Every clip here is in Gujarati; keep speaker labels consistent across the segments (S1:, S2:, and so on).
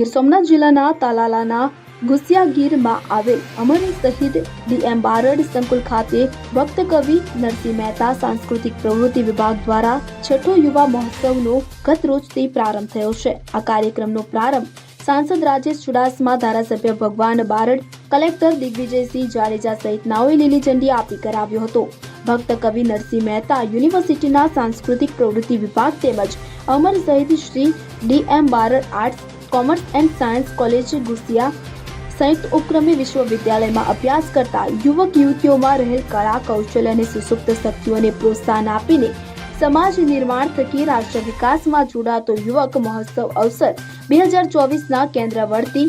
S1: ગીર સોમનાથ જિલ્લાના તાલાલાના ગુસિયાગીરમાં આવેલ અમર શહીદ ડીએમ બારડ સંકુલ ખાતે ભક્ત કવિ નરસિંહ મહેતા સાંસ્કૃતિક પ્રવૃત્તિ વિભાગ દ્વારા છઠ્ઠો યુવા મહોત્સવનો ગત રોજથી પ્રારંભ થયો છે. આ કાર્યક્રમનો પ્રારંભ સાંસદ રાજેશ ચુડાસમા, ધારાસભ્ય ભગવાન બારડ, કલેક્ટર દિગ્વિજયસિંહ જાડેજા સહિતનાઓએ લીલી ઝંડી આપી કરાવ્યો હતો. ભક્ત કવિ નરસિંહ મહેતા યુનિવર્સિટીના સાંસ્કૃતિક પ્રવૃત્તિ વિભાગ તેમજ અમર શહીદ Shri D M Barad arts commerce and science college Gusiya સંયુક્ત ઉપક્રમે વિશ્વવિદ્યાલયમાં અભ્યાસ કરતા યુવક યુવતીઓમાં રહેલ કળા કૌશલ્ય અને સુસુપ્ત શક્તિઓને પ્રોત્સાહન આપીને સમાજ નિર્માણ થકી રાષ્ટ્ર વિકાસમાં જોડાતો યુવક મહોત્સવ અવસર બે હજાર ચોવીસના કેન્દ્રવર્તી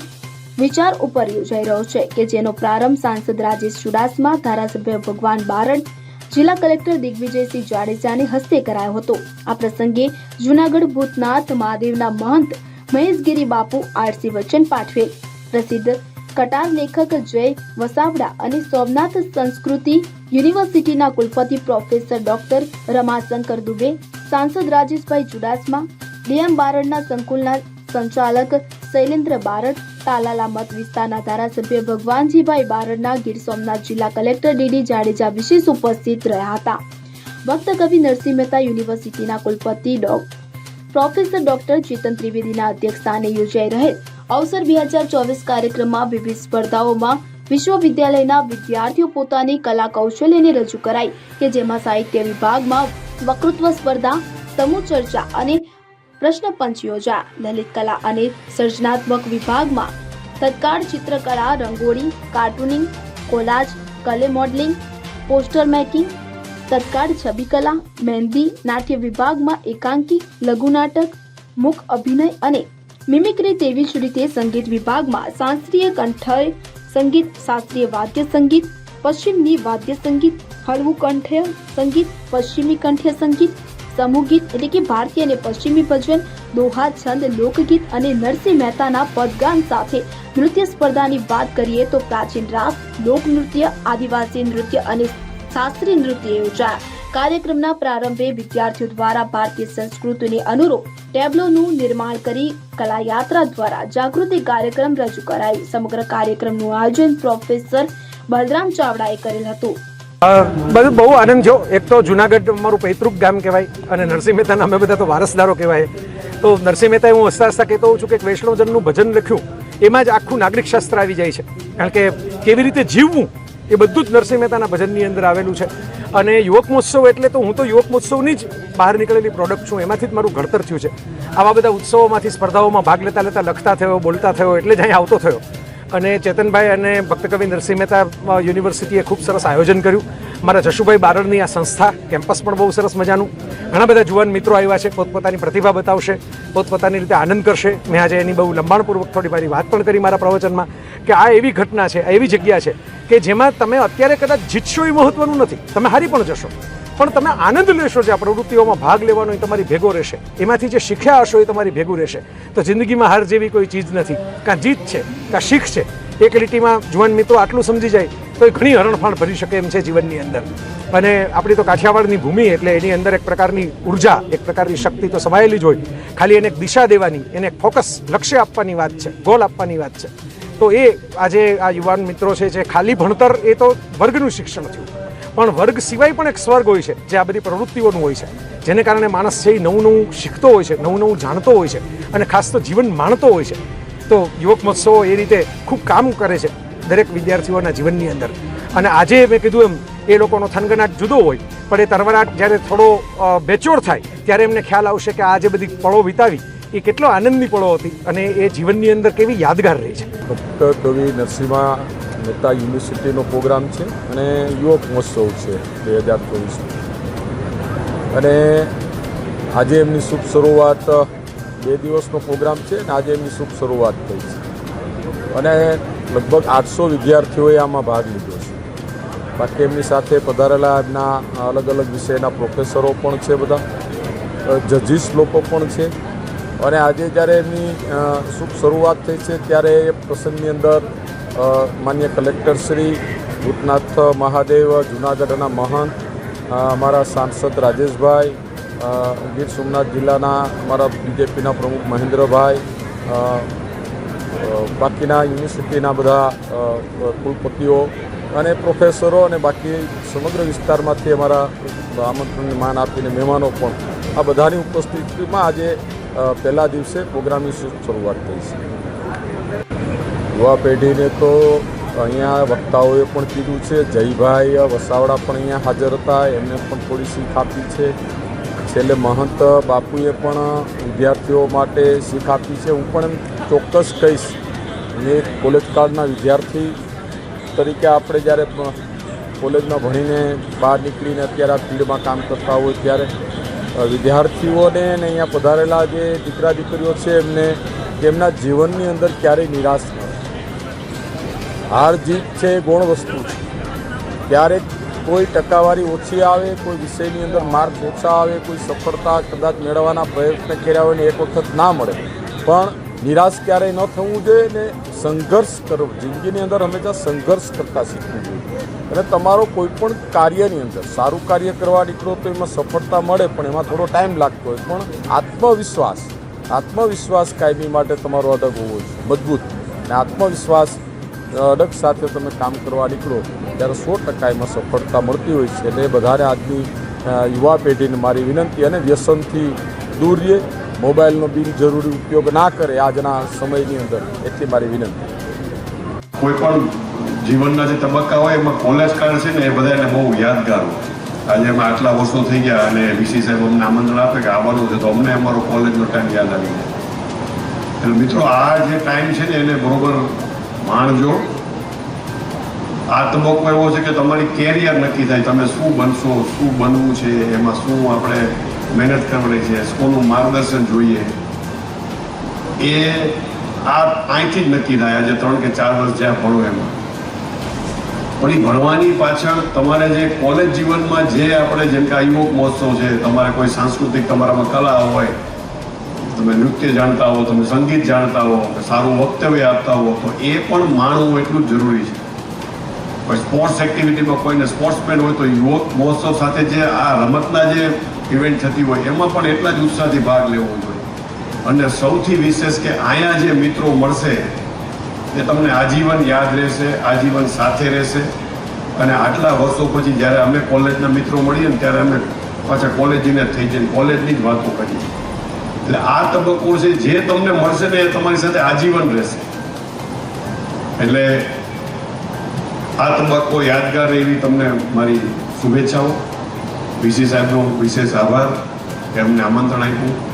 S1: વિચાર ઉપર યોજાઈ રહ્યો છે કે જેનો પ્રારંભ સાંસદ રાજેશ ચુડાસમા, ધારાસભ્ય ભગવાન બારડ, જિલ્લા કલેક્ટર દિગ્વિજયસિંહ જાડેજાને હસ્તે કરાયો હતો. આ પ્રસંગે જૂનાગઢ ભૂતનાથ મહાદેવના મહંત મહેશગીરી બાપુ, આરસી વચન પાઠવેલ. પ્રસિદ્ધ કટાર લેખક જય વસાવડા અને સોમનાથ સંસ્કૃતિ યુનિવર્સિટીના કુલપતિ પ્રોફેસર ડોક્ટર રમાશંકર દુબે, સાંસદ રાજેશભાઈ ચુડાસમા, ડીએમ બારડના સંકુલના સંચાલક શૈલેન્દ્ર બારડ, તાલાલા મત વિસ્તારના ધારાસભ્ય ભગવાનજીભાઈ બારડના ગીર સોમનાથ જિલ્લા કલેક્ટર ડીડી જાડેજા વિશેષ ઉપસ્થિત રહ્યા હતા. ભક્ત કવિ નરસિંહ મહેતા યુનિવર્સિટીના કુલપતિ ડો પ્રોફેસર ડોક્ટર ચેતન ત્રિવેદીના અધ્યક્ષસ્થાને યોજાઈ રહેલ અવસર બે હજાર ચોવીસ કાર્યક્રમમાં વિવિધ સ્પર્ધાઓમાં વિશ્વવિદ્યાલયના વિદ્યાર્થીઓ પોતાની કલા કૌશલ્યને રજૂ કરાઈ કે જેમાં સાહિત્ય વિભાગમાં વક્તૃત્વ સ્પર્ધા, સમૂહ ચર્ચા અને પ્રશ્ન પંચ યોજાયા લલિત કલા અને સર્જનાત્મક વિભાગમાં તત્કાળ ચિત્રકલા, rangoli, cartooning, collage clay modelling, poster making તત્કાળ છબી કલા, મહેંદી, નાટ્ય વિભાગમાં એકાંકી, લઘુ નાટક, મુખ અભિનય અને મિમિક્રી તેવી જ રીતે સંગીત વિભાગમાં શાસ્ત્રીય કંઠય, સંગીત, શાસ્ત્રીય વાદ્ય સંગીત, પશ્ચિમની વાદ્ય સંગીત, હળવું કંઠ્ય સંગીત, પશ્ચિમી કંઠ્ય સંગીત, સમૂહ ગીત એટલે કે ભારતીય અને પશ્ચિમી ભજન, દોહા, છંદ, લોકગીત અને નરસિંહ મહેતાના પદગાન સાથે નૃત્ય સ્પર્ધાની વાત કરીએ તો પ્રાચીન રાસ, લોકનૃત્ય, આદિવાસી નૃત્ય અને શાસ્ત્રીય નૃત્ય યોજાયા. કાર્યક્રમના પ્રારંભે વિદ્યાર્થીઓ દ્વારા ભારતીય સંસ્કૃતિને અનુરૂપ ટેબ્લોનું નિર્માણ કરી કલાયાત્રા દ્વારા જાગૃતિ કાર્યક્રમ રજૂ કરાયો. સમગ્ર કાર્યક્રમનું આયોજન પ્રોફેસર બલરામ ચાવડાએ કરેલ હતું.
S2: બધું બહુ આનંદ જો એક તો જુનાગઢ અમારું પૈતૃક ગામ કહેવાય અને નરસિંહ મહેતાના અમે બધા તો વારસદારો કહેવાય. તો નરસિંહ મહેતાએ હું હસતા હસતા કહેતો હોઉં છું કે વૈષ્ણવજનનું ભજન લખ્યું, એમાં જ આખું નાગરિક શાસ્ત્ર આવી જાય છે. કારણ કે કેવી રીતે જીવવું એ બધું જ નરસિંહ મહેતાના ભજનની અંદર આવેલું છે. અને યુવક મહોત્સવ એટલે તો હું તો યુવક મહોત્સવની જ બહાર નીકળેલી પ્રોડક્ટ છું. એમાંથી જ મારું ઘડતર થયું છે. આવા બધા ઉત્સવોમાંથી સ્પર્ધાઓમાં ભાગ લેતા લેતા લખતા થયો, બોલતા થયો, એટલે જ અહીં આવતો થયો. અને ચેતનભાઈ અને ભક્તકવિ નરસિંહ મહેતા યુનિવર્સિટીએ ખૂબ સરસ આયોજન કર્યું. મારા જશુભાઈ બારડની આ સંસ્થા, કેમ્પસ પણ બહુ સરસ મજાનું. ઘણા બધા જુવાન મિત્રો આવ્યા છે, પોતપોતાની પ્રતિભા બતાવશે, પોતપોતાની રીતે આનંદ કરશે. મેં આજે એની બહુ લંબાણપૂર્વક થોડી મારી વાત પણ કરી મારા પ્રવચનમાં, કે આ એવી ઘટના છે એવી જગ્યા છે, કે જેમાં તમે અત્યારે કદાચ જીતશો એ મહત્વનું નથી. તમે હારી પણ જશો. પણ તમે આનંદ લેશો જે આ પ્રવૃત્તિઓમાં ભાગ લેવાનો એ તમારી ભેગો રહેશે. એમાંથી જે શીખ્યા હશો એ તમારી ભેગું રહેશે. તો જિંદગીમાં હાર જેવી કોઈ ચીજ નથી. કાં જીત છે, કાં શીખ છે એક લીટીમાં જુવાન મિત્રો આટલું સમજી જાય તો એ ઘણી હરણફાણ ભરી શકે એમ છે જીવનની અંદર. અને આપણી તો કાઠિયાવાડની ભૂમિ એટલે એની અંદર એક પ્રકારની ઊર્જા, એક પ્રકારની શક્તિ તો સમાયેલી જ હોય. ખાલી એને એક દિશા દેવાની, એને એક ફોકસ લક્ષ્ય આપવાની વાત છે, ગોલ આપવાની વાત છે. તો એ આજે આ યુવાન મિત્રો છે જે ખાલી ભણતર, એ તો વર્ગનું શિક્ષણ થયું. પણ વર્ગ સિવાય પણ એક સ્વર્ગ હોય છે, જે આ બધી પ્રવૃત્તિઓનું હોય છે. જેને કારણે માણસ છે એ નવું નવું શીખતો હોય છે, નવું નવું જાણતો હોય છે અને ખાસ તો જીવન માણતો હોય છે. તો યુવક મહોત્સવો એ રીતે ખૂબ કામ કરે છે દરેક વિદ્યાર્થીઓના જીવનની અંદર. અને આજે મેં કીધું એમ, એ લોકોનો થનગનાટ જુદો હોય, પણ એ તરવરાટ જ્યારે થોડો બેચોડ થાય, ત્યારે એમને ખ્યાલ આવશે કે આ જે બધી પળો વિતાવી, એ કેટલો આનંદની પળો હતી અને એ જીવનની અંદર કેવી યાદગાર રહી છે.
S3: ભક્ત કવિ નરસિંહા મહેતા યુનિવર્સિટીનો પ્રોગ્રામ છે અને યુવક મહોત્સવ છે બે હજાર ચોવીસ અને આજે એમની શુભ શરૂઆત બે દિવસનો પ્રોગ્રામ છે અને આજે એમની શુભ શરૂઆત થઈ છે. અને લગભગ આઠસો વિદ્યાર્થીઓએ આમાં ભાગ લીધો છે. બાકી એમની સાથે પધારેલા એમના અલગ અલગ વિષયના પ્રોફેસરો પણ છે બધા જજીસ લોકો પણ છે. અને આજે જ્યારે એમની શુભ શરૂઆત થઈ છે ત્યારે એ પ્રસંગની અંદર માન્ય કલેક્ટર શ્રી ભૂતનાથ મહાદેવ, જુનાગઢના મહંત અમારા સાંસદ રાજેશભાઈ ગીર સોમનાથ જિલ્લાના અમારા બીજેપીના પ્રમુખ મહેન્દ્રભાઈ બાકીના યુનિવર્સિટીના બધા કુલપતિઓ અને પ્રોફેસરો અને બાકી સમગ્ર વિસ્તારમાંથી અમારા આમંત્રણને માન આપીને મહેમાનો પણ આ બધાની ઉપસ્થિતિમાં આજે પહેલા દિવસે પ્રોગ્રામની શરૂઆત થઈ છે. યુવા પેઢીને તો અહીંયા વક્તાઓએ પણ કીધું છે, જયભાઈ વસાવડા પણ અહીંયા હાજર હતા, એમને પણ થોડી શીખ આપી છે છેલ્લે મહંત બાપુએ પણ વિદ્યાર્થીઓ માટે શીખ આપી છે હું પણ એમ ચોક્કસ કહીશ અને કોલેજ કાળના વિદ્યાર્થી તરીકે આપણે જ્યારે કોલેજમાં ભણીને બહાર નીકળીને અત્યારે આ ફિલ્ડમાં કામ કરતા હોય ત્યારે વિદ્યાર્થીઓને અને અહીંયા પધારેલા જે દીકરા દીકરીઓ છે, એમને તેમના જીવનની અંદર ક્યારેય નિરાશ ન. હાર જીત છે એ ગૌણ વસ્તુ છે. ક્યારેક કોઈ ટકાવારી ઓછી આવે, કોઈ વિષયની અંદર માર્ક ઓછા આવે, કોઈ સફળતા કદાચ મેળવવાના પ્રયત્ન કર્યા હોય ને એક વખત ના મળે. પણ નિરાશ ક્યારેય ન થવું જોઈએ ને સંઘર્ષ કરવો. જિંદગીની અંદર હંમેશા સંઘર્ષ કરતા શીખવું જોઈએ. અને તમારો કોઈ પણ કાર્યની અંદર, સારું કાર્ય કરવા નીકળો તો એમાં સફળતા મળે, પણ એમાં થોડો ટાઈમ લાગતો હોય. પણ આત્મવિશ્વાસ આત્મવિશ્વાસ કાયમી માટે તમારો અડગ હોવો જોઈએ. મજબૂત. અને આત્મવિશ્વાસ અડગ સાથે તમે કામ કરવા નીકળો, ત્યારે સો ટકા એમાં સફળતા મળતી હોય છે. એટલે બધાને આજની યુવા પેઢીને મારી વિનંતી અને વ્યસનથી દૂર રહે મોબાઈલનો બિનજરૂરી ઉપયોગ ના કરે આજના સમયની અંદર, એટલી મારી વિનંતી.
S4: કોઈ પણ જીવનના જે તબક્કા હોય, એમાં કોલેજ કાળ છે ને, એ બધાને બહુ યાદગાર હોય. આજે અમે આટલા વર્ષો થઈ ગયા અને વીસી સાહેબ અમને આમંત્રણ આપે કે આવવાનું છે, તો અમને અમારો કોલેજનો ટાઈમ યાદ આવી જાય એટલે મિત્રો, આ જે ટાઈમ છે ને, એને બરોબર માણજો આ તબક્કો એવો છે કે તમારી કેરિયર નક્કી થાય. તમે શું બનશો, શું બનવું છે, એમાં શું આપણે મહેનત કરવાની છે કોનું માર્ગદર્શન જોઈએ. એ આ અહીંથી જ નક્કી થાય. આજે ત્રણ કે ચાર વર્ષ જ્યાં ભણો એમાં. પણ એ ભણવાની પાછળ તમારે જે કોલેજ જીવનમાં જે આપણે જેમ કે આ મહોત્સવ છે, તમારે કોઈ સાંસ્કૃતિક, તમારામાં કલા હોય તમે નૃત્ય જાણતા હો, તમે સંગીત જાણતા હો, કે સારું વક્તવ્ય આપતા હો, તો એ પણ માણવું એટલું જ જરૂરી છે. કોઈ સ્પોર્ટ્સ એક્ટિવિટીમાં કોઈને સ્પોર્ટ્સમેન હોય તો યુવક મહોત્સવ સાથે જે આ રમતના જે ઇવેન્ટ થતી હોય, એમાં પણ એટલા જ ઉત્સાહથી ભાગ લેવો જોઈએ. અને સૌથી વિશેષ કે અહીંયા જે મિત્રો મળશે, એ તમને આજીવન યાદ રહેશે, આજીવન સાથે રહેશે. અને આટલા વર્ષો પછી જ્યારે અમે કોલેજના મિત્રો મળીએ ને ત્યારે અમે પાછા કોલેજીને થઈ જઈને કોલેજની જ વાતો કરીએ. એટલે આ તબક્કો છે, જે તમને મળશે ને એ તમારી સાથે આજીવન રહેશે. એટલે આ તબક્કો યાદગાર રહે એવી તમને મારી શુભેચ્છાઓ. વીસી સાહેબનો વિશેષ આભાર. કે અમને આમંત્રણ આપ્યું.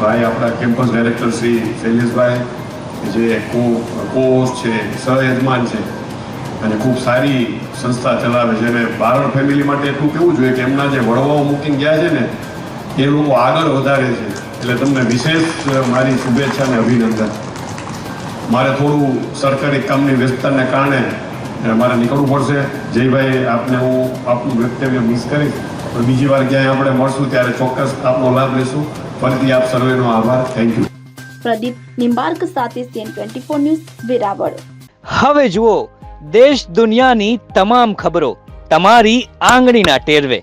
S4: ભાઈ, આપણા કેમ્પસ ડાયરેક્ટર શ્રી શૈલેષભાઈ જે કો કો છે, સહયજમાન છે. અને ખૂબ સારી સંસ્થા ચલાવે છે. અને બારણ ફેમિલી માટે એટલું કેવું જોઈએ કે એમના જે વડવાઓ મૂકીને ગયા છે ને એ લોકો આગળ વધારે છે. એટલે તમને વિશેષ મારી શુભેચ્છા અને અભિનંદન. મારે થોડું સરકારી કામની વ્યસ્તતાને કારણે મારે નીકળવું પડશે. જયભાઈ આપને હું આપનું વક્તવ્ય મિસ કરીશ. પણ બીજી વાર ક્યાંય આપણે મળશું ત્યારે ચોક્કસ આપનો લાભ લેશું. ફરીથી આપ સર્વેનો આભાર. થેન્ક યુ
S1: પ્રદીપ નિંબાર્ક સાથે CN twenty four news Veraval.
S5: હવે જુઓ દેશ દુનિયાની તમામ ખબરો તમારી આંગળીના ટેરવે.